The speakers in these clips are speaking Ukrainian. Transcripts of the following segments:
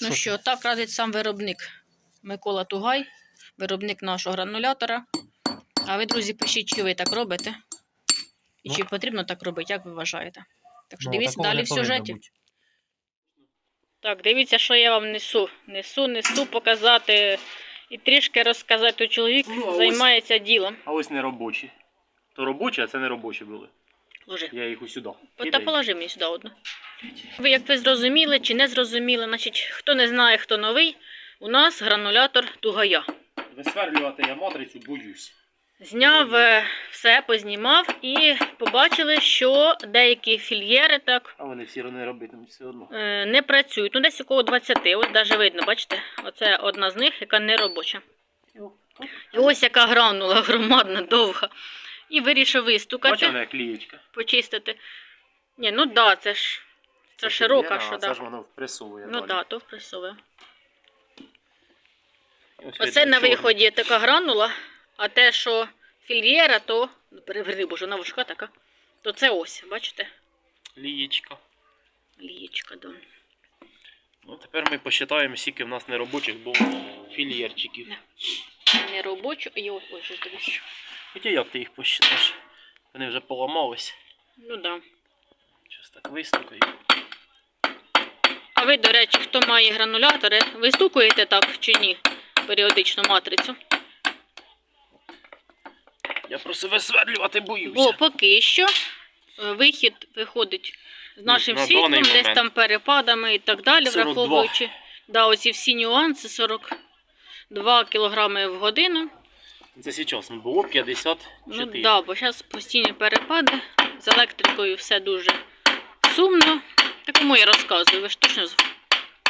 Ну Що що, так радить сам виробник Микола Тугай, виробник нашого гранулятора. А ви, друзі, пишіть, чи ви так робите. І Ну. чи потрібно так робити, як ви вважаєте? Так що Ну, дивіться далі в сюжеті. бути. Так, дивіться, що я вам несу. Несу, несу показати і трішки розказати. Чоловік Ну, а ось- займається ділом. А ось не робочі. То робочі, а це не робочі були. Ложи. Я їх усюди. Та положи мені сюди одну. Ви як ви зрозуміли чи не зрозуміли, значить, хто не знає, хто новий, у нас гранулятор Тугая. Висверлювати я матрицю боюсь. Зняв е, все, познімав і побачили, що деякі фільєри так А вони всі не робитимуть все одно. е, не працюють. Ну, десь около 20. Ось навіть видно, бачите? Оце одна з них, яка не робоча. І ось яка гранула громадна, довга. І вирішив вистукати, Бачиш, вона як лієчка. почистити. Ні, ну да, це ж це широка, що да. Це ж воно впресовує. Ну далі. да, то впресовує. Ось Оце видно, на виході така гранула, а те, що фільєра, то ну, переверни, боже, вона важка така. То це ось, бачите? Лієчка. Лієчка, да. Ну, тепер ми посчитаємо, скільки в нас неробочих було фільєрчиків. Не. Не робочу, і ось ось ось дивись. Хоча як ти їх посчитаєш? Вони вже поламались. Ну да. Щось так вистукаю. А ви, до речі, хто має гранулятори, ви стукуєте так чи ні? Періодично матрицю. Я просто висверлювати боюся. Бо поки що е, вихід виходить з нашим Ну, на світлом, десь момент. там перепадами і так далі, 42. враховуючи да, оці всі нюанси 42 кг в годину. Це зараз було 54. Ну да, бо зараз постійні перепади. З електрикою все дуже сумно. Так кому я розказую, ви ж точно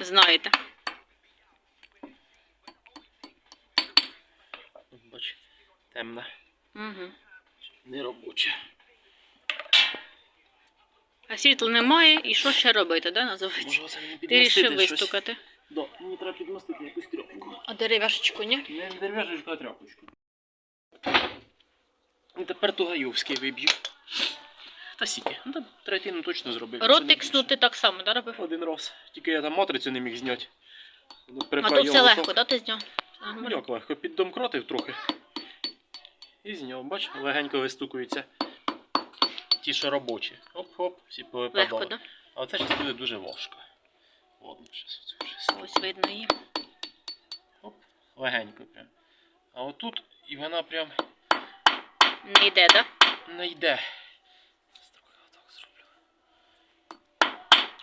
знаєте. Бач, темна, Угу. неробоча. А світла немає, і що ще робити, да, називається? Може Ти підмостити рішив щось? вистукати. Да, мені треба підмостити якусь тряпку. А дерев'яшечку, ні? Не дерев'яшечку, а тряпочку. І тепер тугайовський виб'ю. Та сіки. Ну, та третину точно зробив. Ротик більше. снути так само, да, робив? Один раз. Тільки я там матрицю не міг зняти. Воно А тут все легко, да, ти зняв? Ну як легко, піддомкратив трохи. І зняв, бач, легенько вистукуються. Ті, що робочі. Оп-хоп, всі повипадали. Легко, да? А оце зараз буде дуже важко. Ладно, оце вже. Ось видно її. Оп, легенько прям. А отут і вона прям Не йде, да? не йде.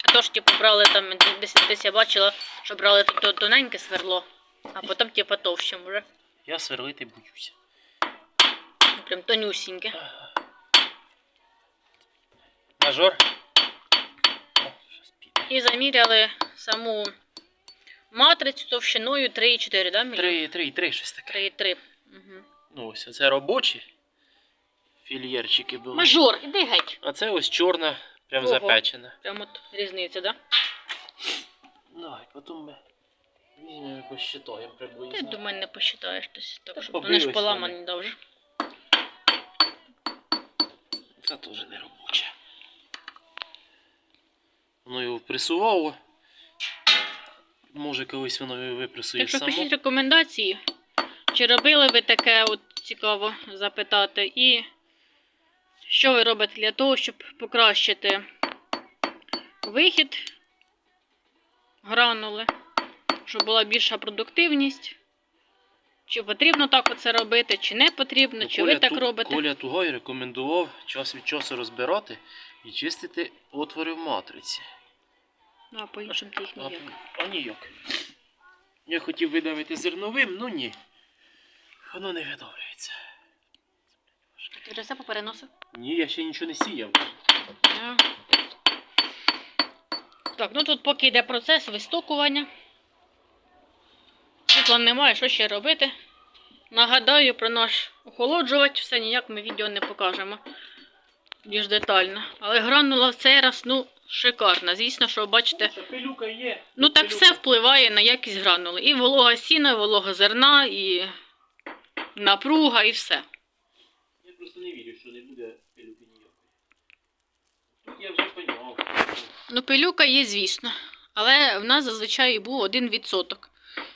А то ж, типу, брали там, десь, десь я бачила, що брали тут то- тоненьке сверло, а потім, типу, товще вже. Я сверлити боюся. Ну, Прям тонюсіньке. Мажор. І заміряли саму матрицю товщиною 3,4, да, три, три, щось таке. 3,3. Угу. Ну ось, оце робочі фільєрчики були. Мажор, іди геть. А це ось чорна, прям Ого. запечена. Прям от різниця, да? І потім ми візьмемо і посчитаємо Ти до мене не посчитаєш тось Та так, щоб вони ж побились поламані да. Це теж не робоче. Воно його впресувало. Може колись воно його випресує само. пишіть рекомендації, чи робили ви таке, от цікаво запитати, і що ви робите для того, щоб покращити вихід гранули, щоб була більша продуктивність. Чи потрібно так оце робити, чи не потрібно, Ну, чи ви так Ту- робите. Коля Тугай рекомендував час від часу розбирати і чистити отвори в матриці. Ну, а по іншим їх А, ніяк. а ніяк. Я хотів видавити зерновим, ну ні. Воно не видавлюється. Ти вже все попереносив? Ні, я ще нічого не сіяв. Я- Так, ну тут поки йде процес вистукування. Світла немає, що ще робити. Нагадаю про наш охолоджувач, все ніяк ми відео не покажемо більш детально. Але гранула в цей раз, ну, шикарна. Звісно, що бачите, Пилюка є. ну так все впливає на якість гранули. І волога сіна, і волога зерна, і напруга, і все. Просто не вірю, що не буде пилюки ніякої. Тут я вже поняв. Ну, пилюка є, звісно. Але в нас зазвичай був 1%.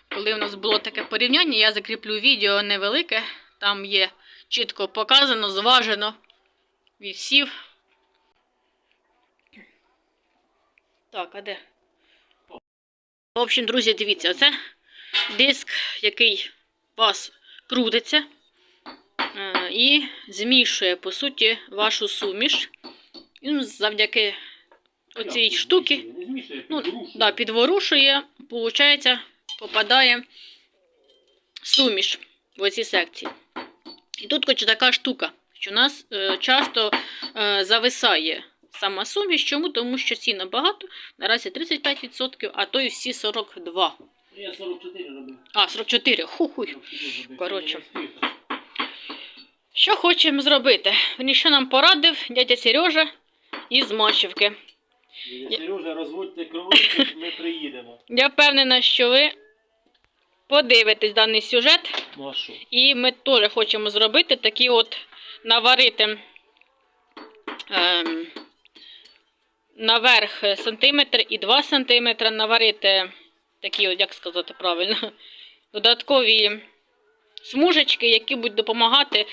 Коли в нас було таке порівняння, я закріплю відео невелике, там є чітко показано, зважено відсів. Так, а де? В общем, друзі, дивіться, оце диск, який у вас крутиться і змішує, по суті, вашу суміш. І ну, завдяки оцій штуки ну, да, підворушує, виходить, попадає суміш в оці секції. І тут хоч така штука, що у нас е, часто е, зависає сама суміш. Чому? Тому що сіна багато, наразі 35%, а то й всі 42%. Я 44 робив. А, 44, ху-хуй. Коротше. Що хочемо зробити? Він що нам порадив дядя Сережа із Мачівки. Дядя Сережа, розводьте кровинку, ми приїдемо. Я впевнена, що ви подивитесь даний сюжет. Ну а що? І ми теж хочемо зробити такі от наварити ем, наверх сантиметр і 2 сантиметри, наварити такі, от, як сказати правильно, додаткові смужечки, які будуть допомагати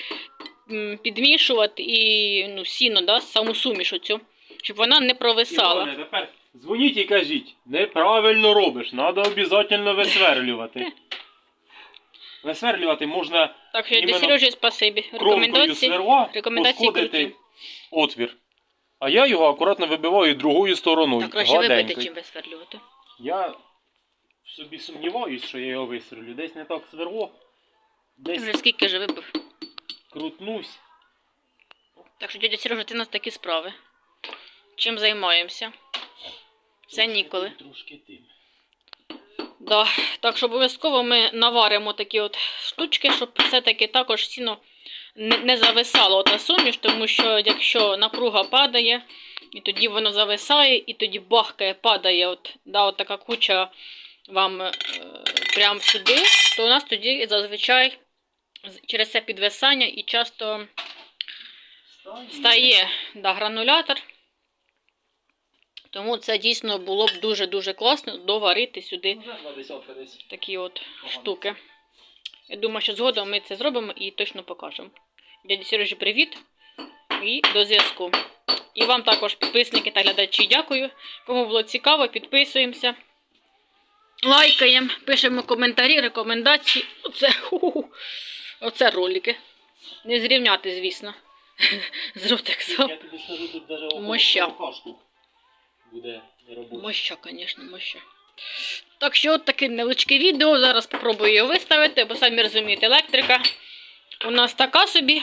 підмішувати і ну, сіно, да, саму суміш оцю, щоб вона не провисала. Іване, тепер дзвоніть і кажіть, неправильно робиш, треба обов'язково висверлювати. Висверлювати можна Так що іменно Сережі спасибі. кромкою Рекомендації. сверла рекомендації пошкодити круті. отвір. А я його акуратно вибиваю другою стороною. Так краще вибити, гладенькою. чим висверлювати. Я в собі сумніваюсь, що я його висверлю. Десь не так сверло, Ти вже скільки же вибив. крутнусь. Так що, дядя Сережа, ти у нас такі справи. Чим займаємося? Трошки ніколи. Трошки тим. Да. Так що обов'язково ми наваримо такі от штучки, щоб все-таки також сіно не, не зависало та суміш, тому що якщо напруга падає, і тоді воно зависає, і тоді бахкає, падає, от, да, от така куча вам е, прямо сюди, то у нас тоді зазвичай через це підвисання і часто стає да, гранулятор. Тому це дійсно було б дуже-дуже класно доварити сюди десь. такі от штуки. Я думаю, що згодом ми це зробимо і точно покажемо. Дяді Сережі, привіт і до зв'язку. І вам також, підписники та глядачі, дякую. Кому було цікаво, підписуємося. Лайкаємо, пишемо коментарі, рекомендації. Оце. Оце ролики. Не зрівняти, звісно. З Ротексом. Я тобі скажу, тут навіть Моща. буде неробочий. Моща, звісно, моща. Так що от таке невеличке відео. Зараз спробую його виставити, бо самі розумієте, електрика у нас така собі.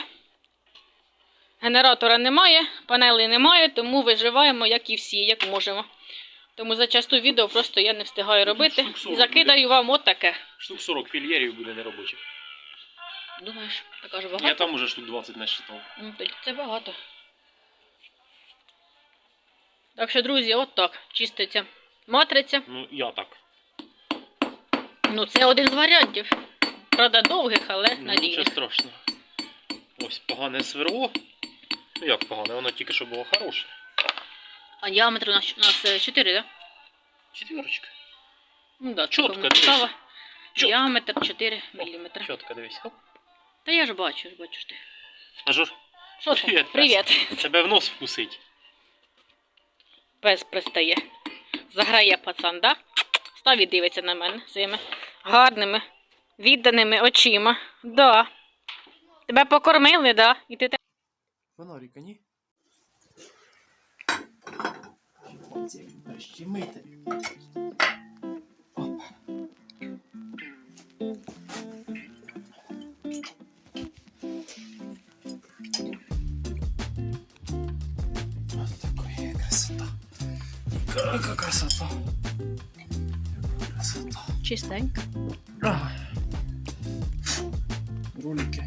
Генератора немає, панелей немає, тому виживаємо, як і всі, як можемо. Тому за часто відео просто я не встигаю робити. І закидаю вам отаке. Штук 40 фільєрів буде неробочих. Думаєш, така ж Я там уже штук 20 насчитав. Ну, тоді це багато. Так що, друзі, от так чиститься матриця. Ну, я так. Ну, це один з варіантів. Правда, довгих, але Ну, надійних. Нічого страшного. Ось погане сверло. Ну як погане, воно тільки що було хороше. А діаметр у нас, у нас 4, так? Да? Четверочка. Ну да, Чітко, дивись. Діаметр 4 мм. Чітко дивись. Оп. Та я ж бачу, ж бачу ж ти. Ажур, Що там? Привіт, Привіт. тебе в нос вкусить. Пес пристає. Заграє пацан, да? Став і дивиться на мене своїми гарними, відданими очима. Да. Тебе покормили, да? І ти те- Фонарика, ні? Щемити. Опа. Какая красота. Красота. чистенько. Ролики.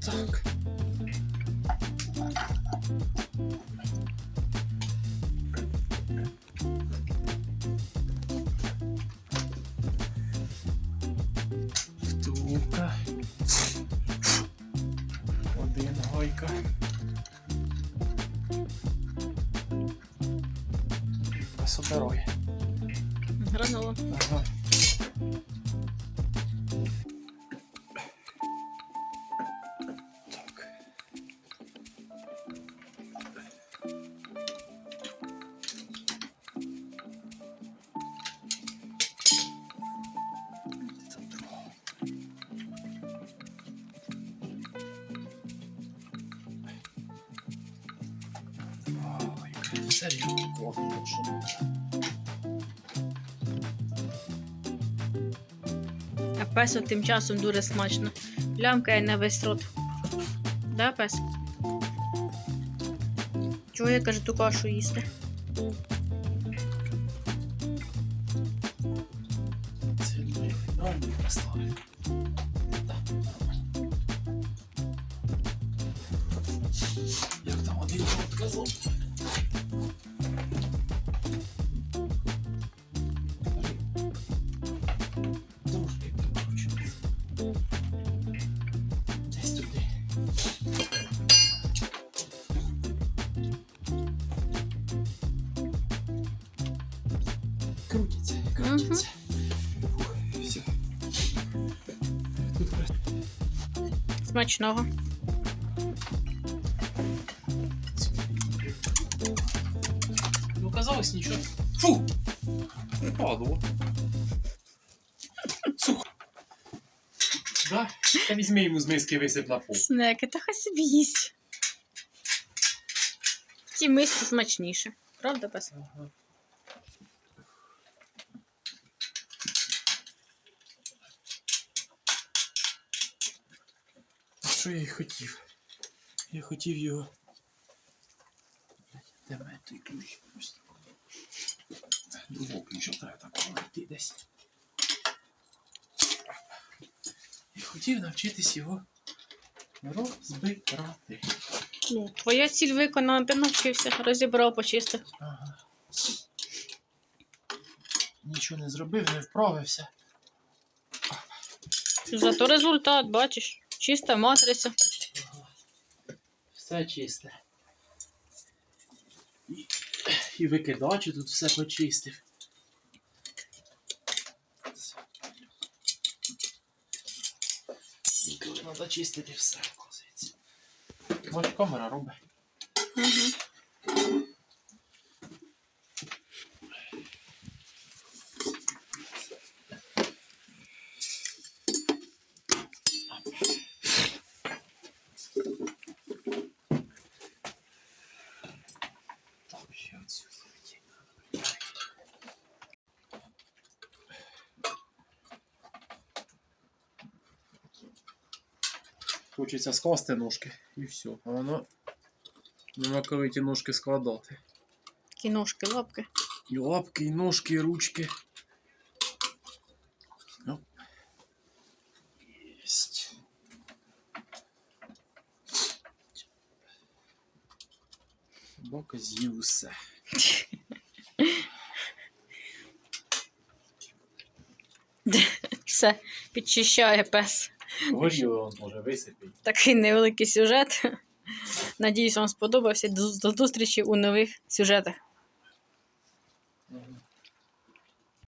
Так. Втулка. Один без дороги. Гранула. Ага. Що А песо тим часом дуже смачно. Лямкає на весь рот. Да, пес? Чого я кажу ту кашу їсти? Це ми правильно поставили. Крутиться. Фух, все. Тут Смачного. Ну, казалось, нічого. Фу! Падло. Сухо. Да? Та візьми йому з миски висип на пол. Снеки, та хай собі їсть. В цій мисці смачніше. Правда, пес? Ага. Що я й хотів? Я хотів його. Де мене той ключ? Другого ключа треба так знайти десь. Я хотів навчитись його розбирати. Ну, твоя ціль виконана, ти навчився, розібрав, почистив. Ага. Нічого не зробив, не вправився. Зато результат, бачиш. Чиста матриця. Все чисте. І, викидачі тут все почистив. Треба чистити все. Може камера робить. Угу. Так, ще отсюди вийти. Хочеться скласти ножки і все. А воно нема коли ті ножки складати. Такі ножки, лапки. І лапки, і ножки, і ручки. Ну. Єсть. Собака з'їв усе. Все, підчищає пес. Горіло він може висипить. Такий невеликий сюжет. Надіюсь, вам сподобався. До до зустрічі у нових сюжетах.